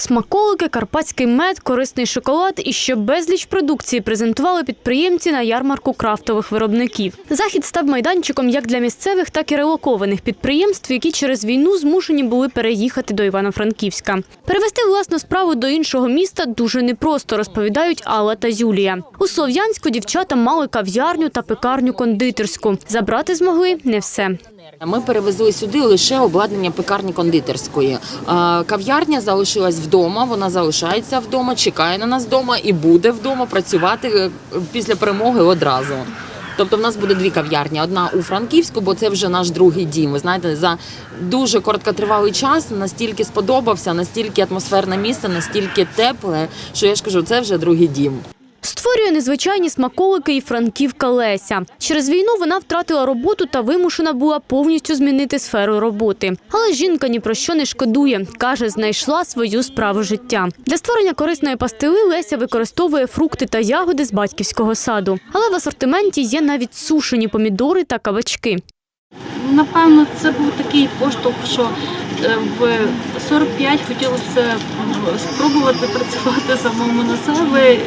Смаколики, карпатський мед, корисний шоколад і ще безліч продукції презентували підприємці на ярмарку крафтових виробників. Захід став майданчиком як для місцевих, так і релокованих підприємств, які через війну змушені були переїхати до Івано-Франківська. Перевести власну справу до іншого міста дуже непросто, розповідають Алла та Юлія. У Слов'янську дівчата мали кав'ярню та пекарню кондитерську. Забрати змогли не все. Ми перевезли сюди лише обладнання пекарні кондитерської. Кав'ярня залишилась вдома, вона залишається вдома, чекає на нас вдома і буде вдома працювати е, після перемоги одразу. Тобто в нас буде дві кав'ярні: одна у Франківську, бо це вже наш другий дім. Ви знаєте, за дуже короткотривалий час настільки сподобався, настільки атмосферне місце, настільки тепле, що я ж кажу, це вже другий дім. Створює незвичайні смаколики і франківка Леся. Через війну вона втратила роботу та вимушена була повністю змінити сферу роботи. Але жінка ні про що не шкодує. Каже, знайшла свою справу життя. Для створення корисної пастили Леся використовує фрукти та ягоди з батьківського саду. Але в асортименті є навіть сушені помідори та кабачки. Напевно, це був такий поштовх, що е, в 45 хотілося спробувати працювати самому на себе. е,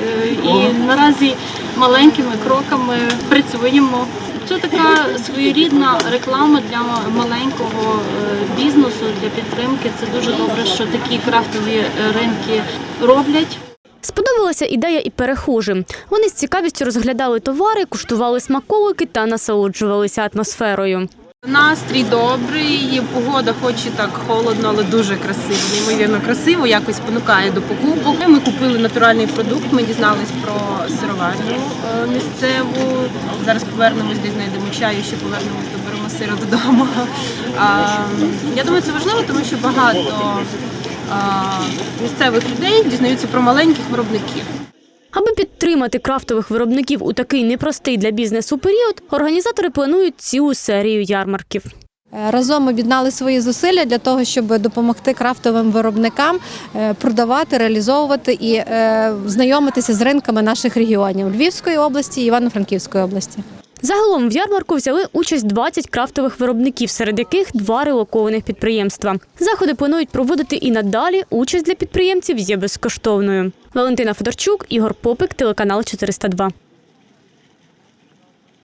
І наразі маленькими кроками працюємо. Це така своєрідна реклама для маленького е, бізнесу, для підтримки. Це дуже добре, що такі крафтові ринки роблять. Сподобалася ідея і перехожим. Вони з цікавістю розглядали товари, куштували смаколики та насолоджувалися атмосферою. Настрій добрий, погода хоч і так холодно, але дуже красиво, неймовірно красиво, якось спонукає до покупок. Ми купили натуральний продукт, ми дізнались про сироварню е, місцеву. Зараз повернемось, десь знайдемо чаю, ще повернемось, доберемо сира додому. Я думаю, це важливо, тому що багато місцевих людей дізнаються про маленьких виробників. Аби підтримати крафтових виробників у такий непростий для бізнесу період, організатори планують цілу серію ярмарків. Е, Разом об'єднали свої зусилля для того, щоб допомогти крафтовим виробникам е, продавати, реалізовувати і е, знайомитися з ринками наших регіонів Львівської області і Івано-Франківської області. Загалом в ярмарку взяли участь 20 крафтових виробників, серед яких два релокованих підприємства. Заходи планують проводити і надалі. Участь для підприємців є безкоштовною. Валентина Федорчук, Ігор Попик, телеканал 402.